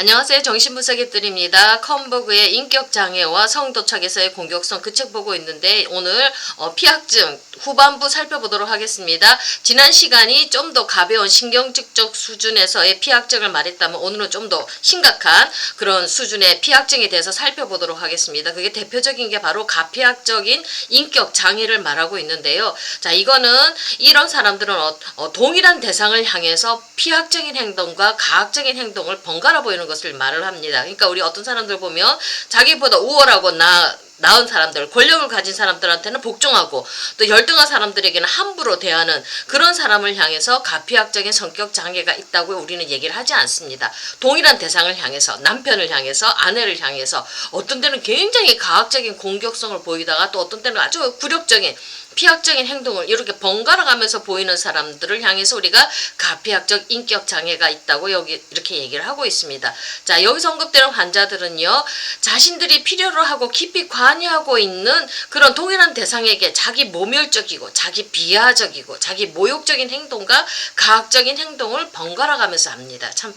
안녕하세요. 정신분석의들입니다. 컴버그의 인격장애와 성도착에서의 공격성 그 책 보고 있는데 오늘 어, 피학증 후반부 살펴보도록 하겠습니다. 지난 시간이 좀 더 가벼운 신경직적 수준에서의 피학증을 말했다면 오늘은 좀 더 심각한 그런 수준의 피학증에 대해서 살펴보도록 하겠습니다. 그게 대표적인 게 바로 가피학적인 인격 장애를 말하고 있는데요. 자, 이거는 이런 사람들은 어, 어, 동일한 대상을 향해서 피학적인 행동과 가학적인 행동을 번갈아 보이는 것을 말을 합니다. 그러니까 우리 어떤 사람들 보면 자기보다 우월하고 나 나은 사람들, 권력을 가진 사람들한테는 복종하고 또 열등한 사람들에게는 함부로 대하는 그런 사람을 향해서 가피학적인 성격 장애가 있다고 우리는 얘기를 하지 않습니다. 동일한 대상을 향해서 남편을 향해서 아내를 향해서 어떤 때는 굉장히 가학적인 공격성을 보이다가 또 어떤 때는 아주 굴욕적인 피학적인 행동을 이렇게 번갈아 가면서 보이는 사람들을 향해서 우리가 가피학적 인격 장애가 있다고 여기 이렇게 얘기를 하고 있습니다. 자, 여기서 언급되는 환자들은요. 자신들이 필요로 하고 깊이 관여하고 있는 그런 동일한 대상에게 자기 모멸적이고 자기 비하적이고 자기 모욕적인 행동과 가학적인 행동을 번갈아 가면서 합니다. 참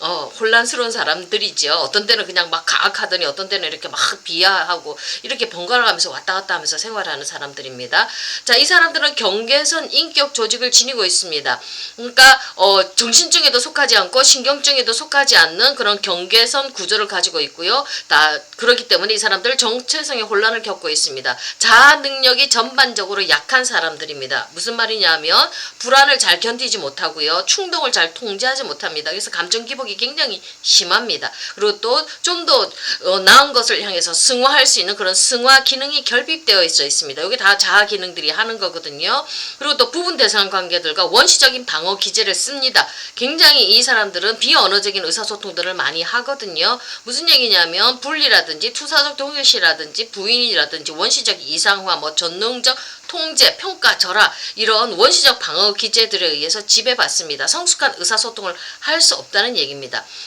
어, 혼란스러운 사람들이죠. 어떤 때는 그냥 막 가학하더니 어떤 때는 이렇게 막 비하하고 이렇게 번갈아 가면서 왔다 갔다 하면서 생활하는 사람들입니다. 자, 이 사람들은 경계선 인격 조직을 지니고 있습니다. 그러니까 어, 정신증에도 속하지 않고 신경증에도 속하지 않는 그런 경계선 구조를 가지고 있고요. 다 그렇기 때문에 이 사람들 정체성의 혼란을 겪고 있습니다. 자아 능력이 전반적으로 약한 사람들입니다. 무슨 말이냐면 불안을 잘 견디지 못하고요. 충동을 잘 통제하지 못합니다. 그래서 감정 기복 이 굉장히 심합니다. 그리고 또 좀더 어, 나은 것을 향해서 승화할 수 있는 그런 승화 기능이 결핍되어 있어 있습니다. 여기 다 자아 기능들이 하는 거거든요. 그리고 또 부분 대상 관계들과 원시적인 방어 기제를 씁니다. 굉장히 이 사람들은 비언어적인 의사소통들을 많이 하거든요. 무슨 얘기냐면 분리라든지 투사적 동일시라든지 부인이라든지 원시적 이상화, 뭐 전능적 통제, 평가, 절하 이런 원시적 방어 기제들에 의해서 지배받습니다. 성숙한 의사소통을 할 수 없다는 얘기입니다.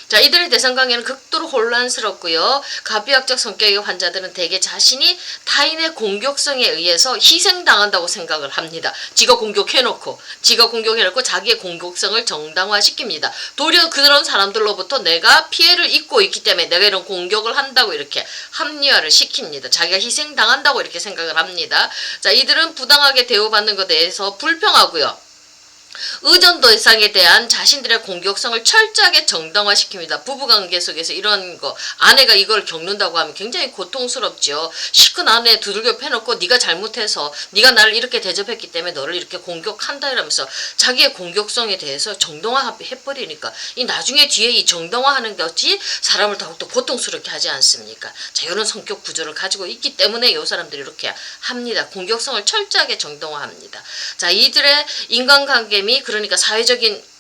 자, 이들의 대상 관계는 극도로 혼란스럽고요. 가비학적 성격의 환자들은 대개 자신이 타인의 공격성에 의해서 희생당한다고 생각을 합니다. 지가 공격해놓고, 지가 공격해놓고 자기의 공격성을 정당화시킵니다. 도리어 그런 사람들로부터 내가 피해를 입고 있기 때문에 내가 이런 공격을 한다고 이렇게 합리화를 시킵니다. 자기가 희생당한다고 이렇게 생각을 합니다. 자, 이들은 부당하게 대우받는 것에 대해서 불평하고요. 의존도 이상에 대한 자신들의 공격성을 철저하게 정당화시킵니다. 부부관계 속에서 이런 거 아내가 이걸 겪는다고 하면 굉장히 고통스럽죠. 시큰 아내 두들겨 패놓고 네가 잘못해서 네가 나를 이렇게 대접했기 때문에 너를 이렇게 공격한다 이러면서 자기의 공격성에 대해서 정당화해버리니까 이 나중에 뒤에 이 정당화하는 것이 사람을 더욱더 고통스럽게 하지 않습니까? 자 이런 성격 구조를 가지고 있기 때문에 이 사람들이 이렇게 합니다. 공격성을 철저하게 정당화합니다. 자 이들의 인간관계 미 그러니까 사회적인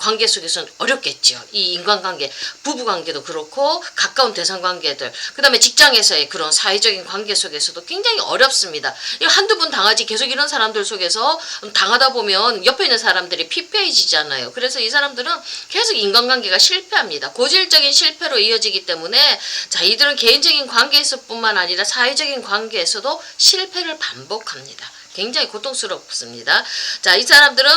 관계 속에서는 어렵겠죠. 이 인간관계, 부부관계도 그렇고 가까운 대상관계들, 그 다음에 직장에서의 그런 사회적인 관계 속에서도 굉장히 어렵습니다. 이 한두 번 당하지 계속 이런 사람들 속에서 당하다 보면 옆에 있는 사람들이 피폐해지잖아요. 그래서 이 사람들은 계속 인간관계가 실패합니다. 고질적인 실패로 이어지기 때문에 자 이들은 개인적인 관계에서뿐만 아니라 사회적인 관계에서도 실패를 반복합니다. 굉장히 고통스럽습니다. 자, 이 사람들은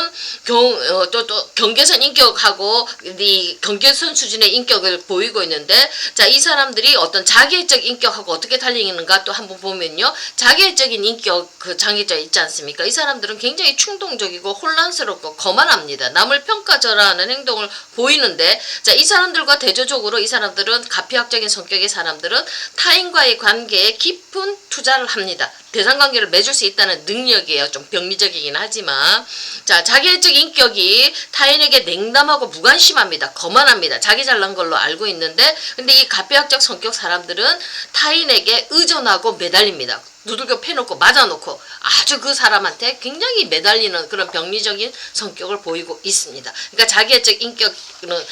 경, 어, 또, 또, 경계선 인격하고, 이 경계선 수준의 인격을 보이고 있는데, 자, 이 사람들이 어떤 자기애적 인격하고 어떻게 달리는가 또 한번 보면요. 자기애적인 인격, 그 장애자 있지 않습니까? 이 사람들은 굉장히 충동적이고 혼란스럽고 거만합니다. 남을 평가절하하는 행동을 보이는데, 자, 이 사람들과 대조적으로 이 사람들은 가피학적인 성격의 사람들은 타인과의 관계에 깊은 투자를 합니다. 대상관계를 맺을 수 있다는 능력 이에요. 좀 병리적이긴 하지만. 자, 자기애적 인격이 타인에게 냉담하고 무관심합니다. 거만합니다. 자기 잘난 걸로 알고 있는데, 근데 이 가피학적 성격 사람들은 타인에게 의존하고 매달립니다. 두들겨 패놓고 맞아놓고 아주 그 사람한테 굉장히 매달리는 그런 병리적인 성격을 보이고 있습니다. 그러니까 자기애적 인격은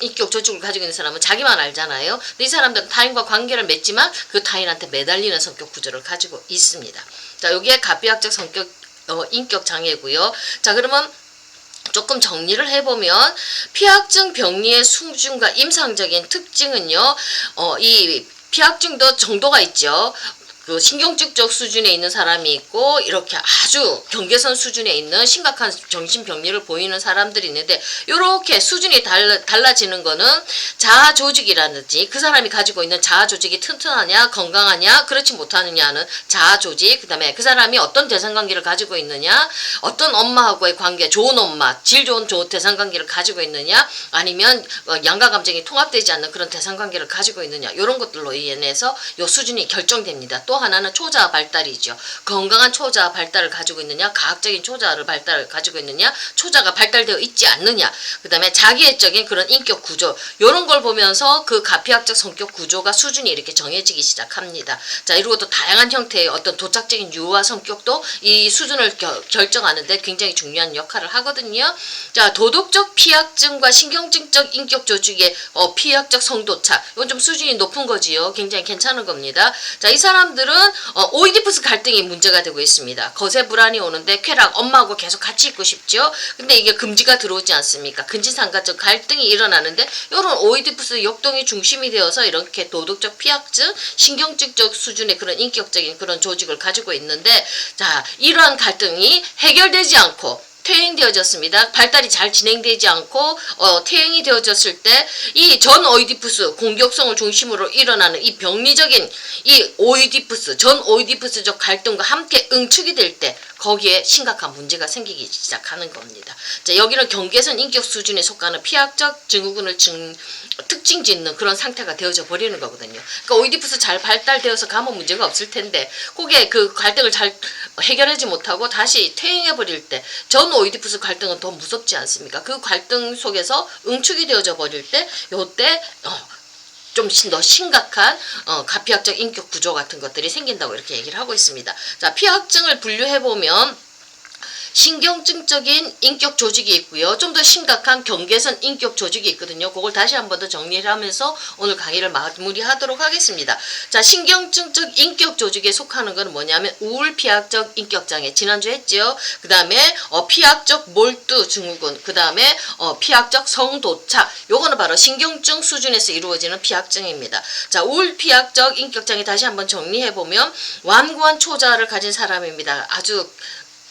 인격 저축을 가지고 있는 사람은 자기만 알잖아요. 근데 이 사람들은 타인과 관계를 맺지만 그 타인한테 매달리는 성격 구조를 가지고 있습니다. 자, 여기에 가비학적 성격 어, 인격 장애고요. 자, 그러면 조금 정리를 해보면 피학증 병리의 수준과 임상적인 특징은요. 어, 이 피학증도 정도가 있죠. 그 신경증적 수준에 있는 사람이 있고 이렇게 아주 경계선 수준에 있는 심각한 정신병리를 보이는 사람들이 있는데 이렇게 수준이 달라, 달라지는 거는 자아 조직이라든지 그 사람이 가지고 있는 자아 조직이 튼튼하냐 건강하냐 그렇지 못하느냐는 자아 조직 그다음에 그 사람이 어떤 대상관계를 가지고 있느냐 어떤 엄마하고의 관계 좋은 엄마 질 좋은 좋은 대상관계를 가지고 있느냐 아니면 어, 양가 감정이 통합되지 않는 그런 대상관계를 가지고 있느냐 이런 것들로 인해서 요 수준이 결정됩니다. 또 하나는 초자 발달이죠. 건강한 초자 발달을 가지고 있느냐, 과학적인 초자를 발달을 가지고 있느냐, 초자가 발달되어 있지 않느냐, 그 다음에 자기애적인 그런 인격 구조, 이런 걸 보면서 그 가피학적 성격 구조가 수준이 이렇게 정해지기 시작합니다. 자, 이러고 또 다양한 형태의 어떤 도착적인 유화 성격도 이 수준을 겨- 결정하는데 굉장히 중요한 역할을 하거든요. 자, 도덕적 피약증과 신경증적 인격 조직의 어, 피약적 성도착, 이건 좀 수준이 높은 거지요. 굉장히 괜찮은 겁니다. 자, 이 사람들 은 어, 오이디푸스 갈등이 문제가 되고 있습니다. 거세 불안이 오는데 쾌락, 엄마하고 계속 같이 있고 싶죠. 근데 이게 금지가 들어오지 않습니까? 근지상가적 갈등이 일어나는데 이런 오이디푸스 역동이 중심이 되어서 이렇게 도덕적 피약증, 신경증적 수준의 그런 인격적인 그런 조직을 가지고 있는데 자, 이러한 갈등이 해결되지 않고 퇴행되어졌습니다. 발달이 잘 진행되지 않고 어, 퇴행이 되어졌을 때 이 전 오이디푸스 공격성을 중심으로 일어나는 이 병리적인 이 오이디푸스 전 오이디푸스적 갈등과 함께 응축이 될 때 거기에 심각한 문제가 생기기 시작하는 겁니다. 자 여기는 경계선 인격 수준에 속하는 피학적 증후군을 증, 특징 짓는 그런 상태가 되어져 버리는 거거든요. 그러니까 오이디푸스 잘 발달되어서 가면 문제가 없을 텐데 그게 그 갈등을 잘 해결하지 못하고 다시 퇴행해 버릴 때 전 오이디푸스 갈등은 더 무섭지 않습니까? 그 갈등 속에서 응축이 되어져 버릴 때 요때 어, 좀 더 심각한 어, 가피학적 인격 구조 같은 것들이 생긴다고 이렇게 얘기를 하고 있습니다. 자, 피학증을 분류해 보면 신경증적인 인격 조직이 있고요. 좀 더 심각한 경계선 인격 조직이 있거든요. 그걸 다시 한 번 더 정리를 하면서 오늘 강의를 마무리하도록 하겠습니다. 자, 신경증적 인격 조직에 속하는 것은 뭐냐면 우울 피학적 인격 장애 지난주 했죠. 그 다음에 어, 피학적 몰두 증후군, 그 다음에 어, 피학적 성도착. 요거는 바로 신경증 수준에서 이루어지는 피학증입니다. 자, 우울 피학적 인격 장애 다시 한번 정리해 보면 완고한 초자를 가진 사람입니다. 아주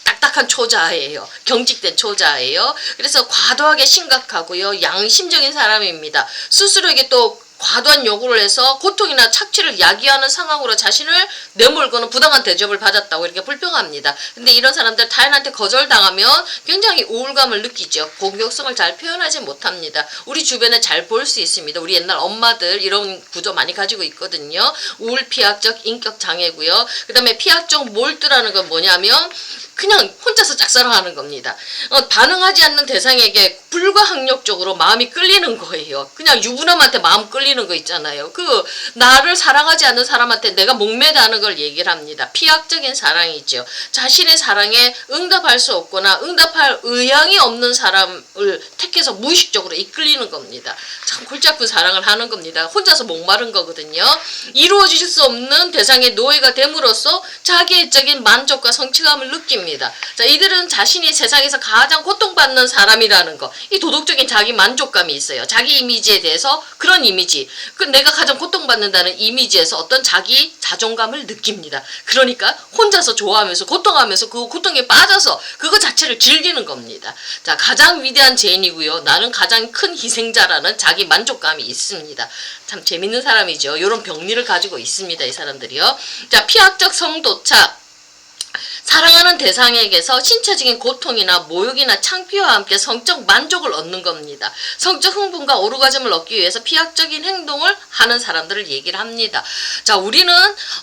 딱딱한 초자예요. 경직된 초자예요. 그래서 과도하게 심각하고요. 양심적인 사람입니다. 스스로에게 또 과도한 요구를 해서 고통이나 착취를 야기하는 상황으로 자신을 내몰고는 부당한 대접을 받았다고 이렇게 불평합니다. 근데 이런 사람들 타인한테 거절당하면 굉장히 우울감을 느끼죠. 공격성을 잘 표현하지 못합니다. 우리 주변에 잘 볼 수 있습니다. 우리 옛날 엄마들 이런 구조 많이 가지고 있거든요. 우울 피학적 인격 장애고요. 그 다음에 피학적 몰두라는 건 뭐냐면 그냥 혼자서 짝사랑하는 겁니다. 어, 반응하지 않는 대상에게 불가항력적으로 마음이 끌리는 거예요. 그냥 유부남한테 마음 끌리는 거 있잖아요. 그 나를 사랑하지 않는 사람한테 내가 목매다는 걸 얘기를 합니다. 피약적인 사랑이죠. 자신의 사랑에 응답할 수 없거나 응답할 의향이 없는 사람을 택해서 무의식적으로 이끌리는 겁니다. 참 골치 아픈 사랑을 하는 겁니다. 혼자서 목마른 거거든요. 이루어질 수 없는 대상의 노예가 됨으로써 자기애적인 만족과 성취감을 느낍니다. 자, 이들은 자신이 세상에서 가장 고통받는 사람이라는 거, 이 도덕적인 자기 만족감이 있어요. 자기 이미지에 대해서 그런 이미지, 그 내가 가장 고통받는다는 이미지에서 어떤 자기 자존감을 느낍니다. 그러니까 혼자서 좋아하면서 고통하면서 그 고통에 빠져서 그거 자체를 즐기는 겁니다. 자, 가장 위대한 죄인이고요. 나는 가장 큰 희생자라는 자기 만족감이 있습니다. 참 재밌는 사람이죠. 이런 병리를 가지고 있습니다. 이 사람들이요. 자, 피학적 성도착. 사랑하는 대상에게서 신체적인 고통이나 모욕이나 창피와 함께 성적 만족을 얻는 겁니다. 성적 흥분과 오르가즘을 얻기 위해서 피학적인 행동을 하는 사람들을 얘기를 합니다. 자, 우리는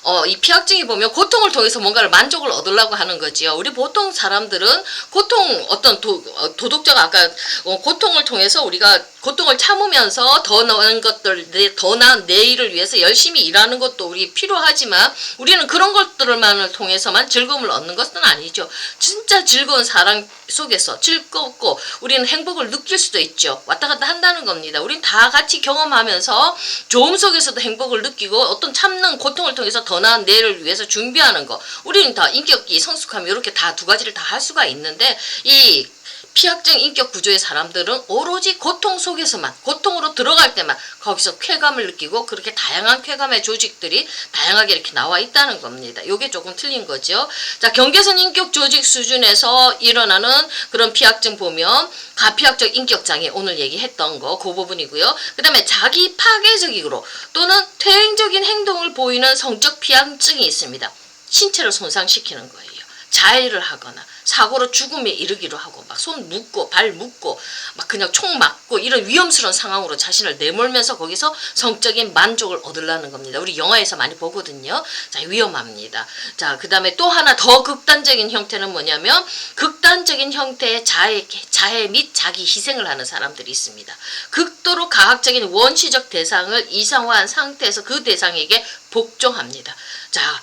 어, 이 피학증이 보면 고통을 통해서 뭔가를 만족을 얻으려고 하는 거지요. 우리 보통 사람들은 고통 어떤 도, 어, 도덕적 아까 어, 고통을 통해서 우리가 고통을 참으면서 더 나은 것들, 내- 더 나은 내일을 위해서 열심히 일하는 것도 우리 필요하지만 우리는 그런 것들만을 통해서만 즐거움을 얻는 것은 아니죠. 진짜 즐거운 사랑 속에서 즐겁고 우리는 행복을 느낄 수도 있죠. 왔다 갔다 한다는 겁니다. 우린 다 같이 경험하면서 좋음 속에서도 행복을 느끼고 어떤 참는 고통을 통해서 더 나은 내일을 위해서 준비하는 거. 우리는 다 인격기, 성숙함 이렇게 다 두 가지를 다 할 수가 있는데 이 피약증 인격 구조의 사람들은 오로지 고통 속에서만 고통으로 들어갈 때만 거기서 쾌감을 느끼고 그렇게 다양한 쾌감의 조직들이 다양하게 이렇게 나와 있다는 겁니다. 요게 조금 틀린 거죠. 자, 경계선 인격 조직 수준에서 일어나는 그런 피약증 보면 가피학적 인격 장애 오늘 얘기했던 거 그 부분이고요. 그 다음에 자기 파괴적으로 또는 퇴행적인 행동을 보이는 성적 피약증이 있습니다. 신체를 손상시키는 거예요. 자해를 하거나 사고로 죽음에 이르기로 하고 막 손 묶고 발 묶고 막 그냥 총 맞고 이런 위험스러운 상황으로 자신을 내몰면서 거기서 성적인 만족을 얻으려는 겁니다. 우리 영화에서 많이 보거든요. 자 위험합니다. 자 그 다음에 또 하나 더 극단적인 형태는 뭐냐면 극단적인 형태의 자해 자해 및 자기 희생을 하는 사람들이 있습니다. 극도로 가학적인 원시적 대상을 이상화한 상태에서 그 대상에게 복종합니다. 자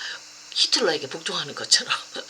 히틀러에게 복종하는 것처럼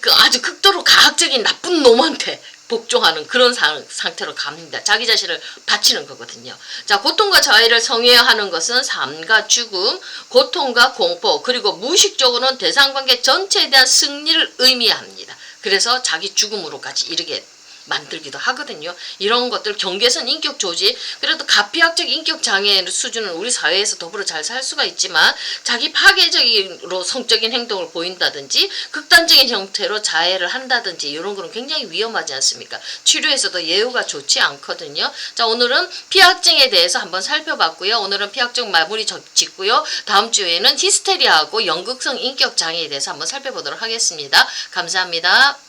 그 아주 극도로 가학적인 나쁜 놈한테 복종하는 그런 상, 상태로 갑니다. 자기 자신을 바치는 거거든요. 자, 고통과 자해를 성회하는 것은 삶과 죽음, 고통과 공포, 그리고 무의식적으로는 대상관계 전체에 대한 승리를 의미합니다. 그래서 자기 죽음으로까지 이르게 만들기도 하거든요. 이런 것들 경계선 인격 조직 그래도 가피학적 인격 장애 수준은 우리 사회에서 더불어 잘 살 수가 있지만 자기 파괴적으로 성적인 행동을 보인다든지 극단적인 형태로 자해를 한다든지 이런 거는 굉장히 위험하지 않습니까? 치료에서도 예후가 좋지 않거든요. 자 오늘은 피학증에 대해서 한번 살펴봤고요. 오늘은 피학증 마무리 적- 짓고요. 다음 주에는 히스테리아하고 연극성 인격 장애에 대해서 한번 살펴보도록 하겠습니다. 감사합니다.